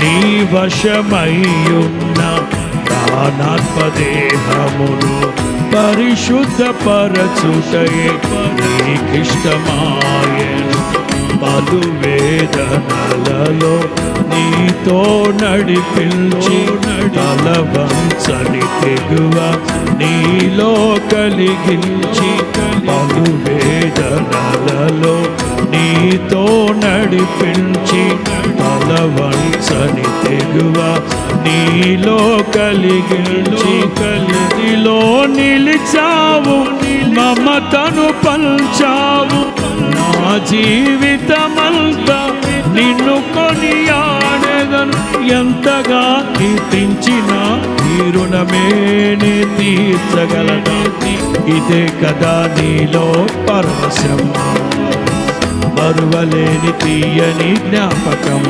నీ వశమయ్యున్న ప్రాణాత్మదేహమును పరిశుద్ధపరచుటయే నీకిష్టమాయను పలు వేదనలలో నీతో నడిపించి తలవంచని తెగువ నీలో కలిగించి పలు వేదనలలో నీతో నడిపించి సని తెగువ నీలో కలిగించి కలిదిలో నిలిచావు. మమతను పంచావు. నా జీవితమంతా నిన్ను కొనియాడేదను. ఎంతగా కీర్తించిన ఈ రుణమేనే తీర్చగలనా ఇదే కదా నీలో పరవశం మరువలేని తీయని జ్ఞాపకం